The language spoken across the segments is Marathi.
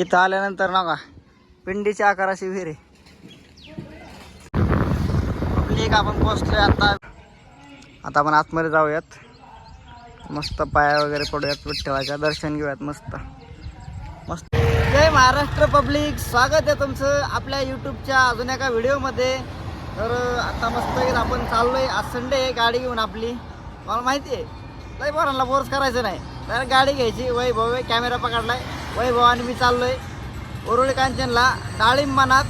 इथं आल्यानंतर ना का पिंडीच्या आकाराची विहीर आहे. एक आपण पोचलोय आता. आता आपण आतमध्ये जाऊयात. मस्त पाया वगैरे पडूयात विठ्ठलाच्या. दर्शन घेऊयात मस्त. मस्त. जय महाराष्ट्र पब्लिक. स्वागत आहे तुमचं आपल्या यूट्यूबच्या अजून एका व्हिडिओमध्ये. तर आता मस्त आपण चाललोय. आज संडे आहे गाडी घेऊन आपली. मला माहिती आहे लय पोरांना फोर्स करायचं नाही. तर गाडी घ्यायची. वैभव आहे कॅमेरा पकडलाय. वैभव आणि मी चाललोय. उरुळी कांचनला डाळिंबनात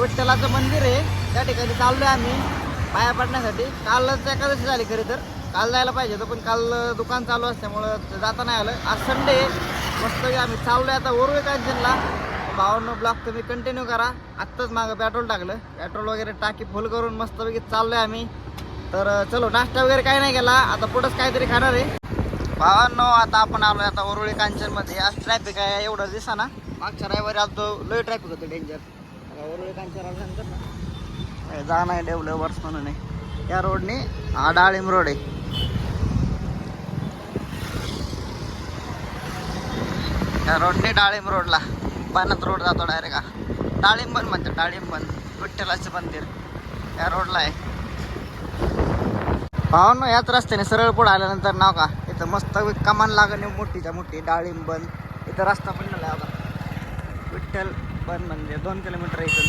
विठ्ठलाचं मंदिर आहे. त्या ठिकाणी चाललोय आम्ही. पाया पडण्यासाठी. कालच एकादशी झाली खरी तर. काल जायला पाहिजे होतं पण काल दुकान चालू असल्यामुळं जाता नाही आलं. आज संडे आहे. मस्त आम्ही. चाललोय आता उरुळी कांचनला. भावांनो ब्लॉक तुम्ही कंटिन्यू करा. आत्ताच मागं पेट्रोल टाकलं. पेट्रोल वगैरे टाकी फुल करून मस्तपैकी चाललोय आम्ही. तर चलो नाश्ता वगैरे काही नाही केला. आता पुढंच काहीतरी खाणार आहे. भावांनो आता आपण आलोय आता वरुळी कांचनमध्ये आज ट्रॅफिक आहे एवढं दिसा ना मागच्या रविवारी आज लय ट्रॅफिक होतं डेंजर आता कांचन आल्यानंतर ना. हे जा नाही डेव्हलपर्स म्हणून आहे. या रोडने हा डाळिंब रोड आहे. या रोडने डाळिंब रोडला. पाण्यात रोड जातो डायरेक्ट हा. डाळिंबन म्हणतात डाळिंबन विठ्ठलाचं मंदिर या रोडला आहे. भावांनो याच रस्त्याने सरळ पुढे आल्यानंतर नाव का? इथं मस्त कमान लागणे मोठीच्या मोठी डाळिंबन इथं रस्ता पण नाही आता विठ्ठल बन म्हणजे दोन किलोमीटर आहे इथून.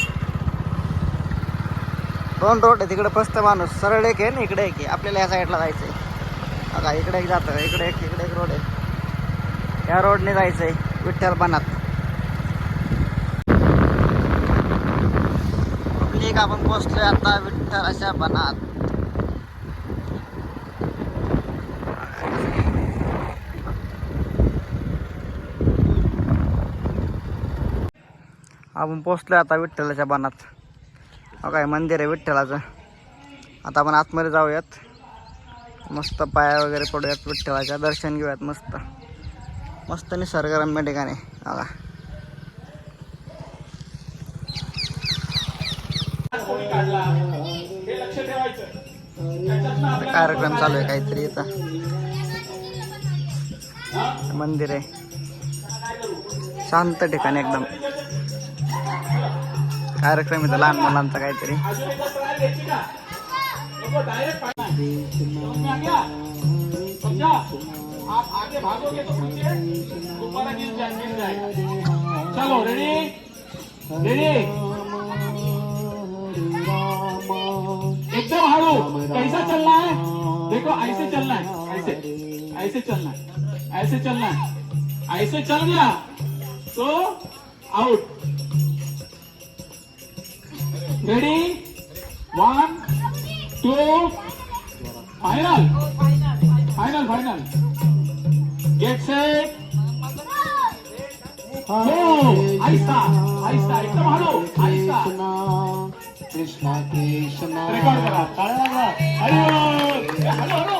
दोन रोड आहे तिकडे फस्त माणूस. सरळ एक आहे ना इकडे एक आहे. आपल्याला या साईडला जायचं आहे आता इकडे एक जातं इकडे एक इकडे एक रोड आहे. या रोडने जायचं आहे विठ्ठल बनात. आपली एक आपण पोचलोय आता विठ्ठल अशा बनात. आपण पोचलो आता विठ्ठलाच्या बनात हो काय मंदिर आहे विठ्ठलाचं. आता आपण आतमध्ये जाऊयात. मस्त पाया वगैरे पडूयात विठ्ठलाच्या. दर्शन घेऊयात मस्त. मस्त निसर्गरम्य ठिकाणी. बघा. कार्यक्रम चालू आहे काहीतरी इथं. मंदिर आहे. शांत ठिकाणी एकदम. कार्यक्रम इथं लहान मुलांचा काहीतरी. चलो रेडी रेडी एकदम हारो कैसा चलना है? देखो ऐसे चलना है. ऐसे. ऐसे चलना है. ऐसे चलना है. ऐसे चल गया तो out ready one two final final final get set हो आहिस्ता आहिस्ता एकदम हळू आहिस्ता कृष्णा कृष्णा रेकॉर्ड करा. टाळ्या वाजवा. हळू ए, हळू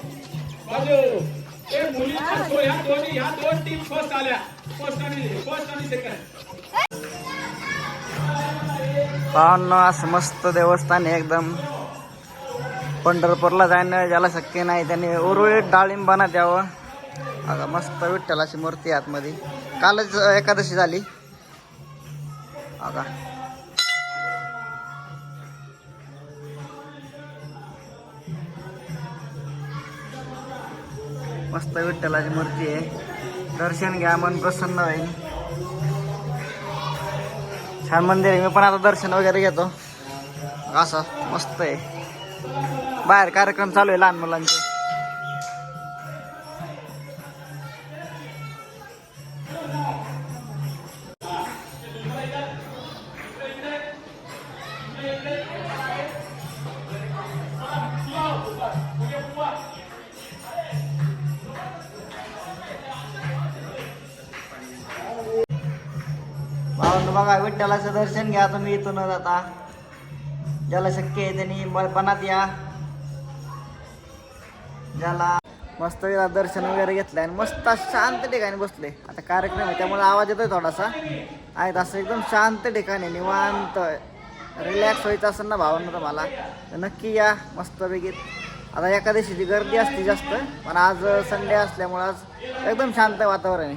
दोन्ही ह्या दोन टीम फर्स्ट आल्या. फर्स्ट आणि फर्स्ट आणि सेकंड असं मस्त देवस्थान आहे एकदम. पंढरपूरला जाणं ज्याला शक्य नाही त्याने उर्वरित डाळिंबाना द्यावं. आता मस्त विठ्ठलाची मूर्ती आतमध्ये. कालच एकादशी झाली. आता मस्त विठ्ठलाची मूर्ती आहे. दर्शन घ्या मन प्रसन्न होईल. छान मंदिर आहे. मी पण आता दर्शन वगैरे घेतो. असं मस्त आहे. बाहेर कार्यक्रम चालू आहे लहान मुलांचे. तर बघा विठ्ठलाचं दर्शन घ्या तुम्ही इथून जाता ज्याला शक्य आहे त्यांनी बळपणात या. ज्याला मस्त वेळा दर्शन वगैरे घेतलं आणि मस्त शांत ठिकाणी बसले. आता कार्यक्रम आहे त्यामुळे आवाज येतोय थोडासा. आहेत असं एकदम शांत ठिकाणी निवांत. रिलॅक्स व्हायचं असेल ना भावना तुम्हाला तर नक्की या मस्त बेगीत आता एकादशीची गर्दी असते जास्त पण आज संडे असल्यामुळं आज एकदम शांत वातावरण आहे.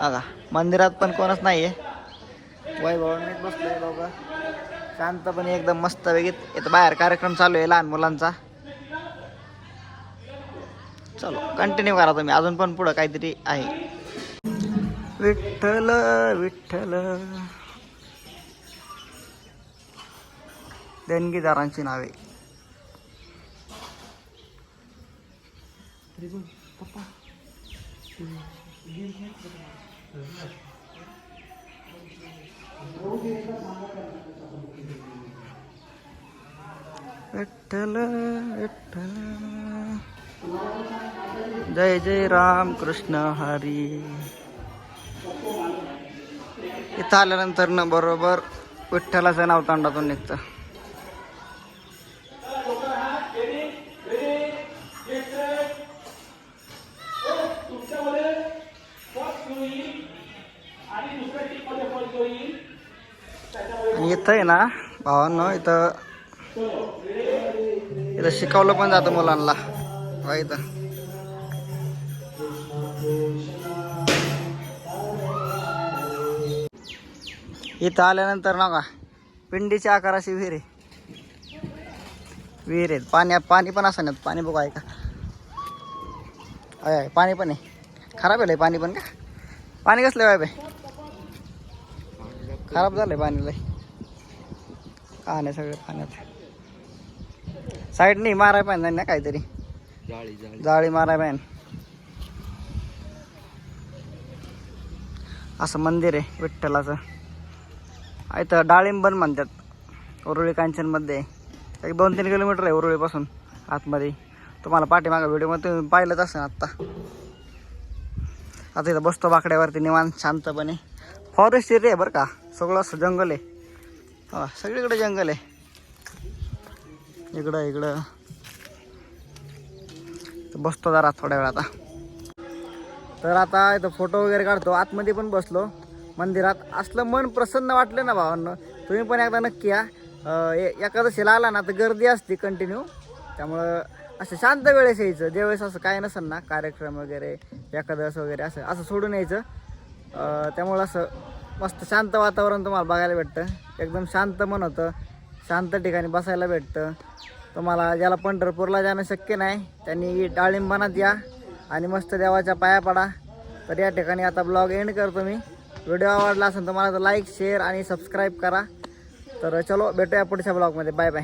बघा मंदिरात पण कोणच नाही आहे वैभवांनीच बसलोय दोघं. शांतपणे एकदम मस्त वेगळीत इथं बाहेर कार्यक्रम चालू आहे लहान मुलांचा. चलो कंटिन्यू करा तुम्ही. अजून पण पुढं काहीतरी आहे. विठ्ठल विठ्ठल. देणगीदारांची नावे. पप्पा विठ्ठल विठ्ठल। जय जय राम कृष्ण हरी। इथं आल्यानंतर ना बरोबर विठ्ठलाचं नाव तांडातून निघतं. इथं आहे ना भावांनो इथं इथं शिकवलं पण जातं मुलांना. बघा इथं. इथं आल्यानंतर ना का पिंडीच्या आकाराची विहीर आहे. विहीर आहे पाणी पाणी पण असं नाही. पाणी बघू आहे का पाणी पण आहे. खराब आहे पाणी पण का? पाणी कसलं आहे बाय खराब झालंय पाणी लय. नाही सगळं पाण्यात साईडनी माराय पाहिजे ना काहीतरी? जाळी माराय पाहिजे. असं मंदिर आहे विठ्ठलाचं. इथं डाळिंबन म्हणतात उरुळी कांचनमध्ये. एक दोन तीन किलोमीटर आहे उरुळीपासून आतमध्ये. तुम्हाला पाठीमागा व्हिडिओमध्ये तुम्ही पाहिलंच असेल आत्ता. आता इथं बसतो बाकड्यावरती निवांत शांतपणे. फॉरेस्ट एरिया आहे बरं का? सगळं असं जंगल आहे. हा सगळीकडे जंगल आहे. इकडं इकडं. बसतो जरा थोड्या वेळ आता तर आता इथं फोटो वगैरे काढतो. आतमध्ये पण बसलो. मंदिरात असलं मन प्रसन्न वाटलं ना भावांनो. तुम्ही पण एकदा नक्की या. ए- एकादशीला आला ना तर गर्दी असते कंटिन्यू त्यामुळं असं शांत वेळेस यायचं. ज्यावेळेस असं काय नसेल ना कार्यक्रम वगैरे एकादश वगैरे असं असं सोडून यायचं. त्यामुळं असं मस्त शांत वातावरण तुम्हाला बघायला भेटतं. एकदम शांत मन होतं. शांत ठिकाणी बसायला भेटतं. तुम्हाला ज्याला पंढरपूरला जाणं शक्य नाही त्यांनी डाळिंबानात या आणि मस्त देवाच्या पाया पडा. तर या ठिकाणी आता ब्लॉग एंड करतो मी. व्हिडिओ आवडला असेल तर मला तर लाईक शेअर आणि सबस्क्राईब करा. तर चलो भेटूया पुढच्या ब्लॉगमध्ये. Bye bye.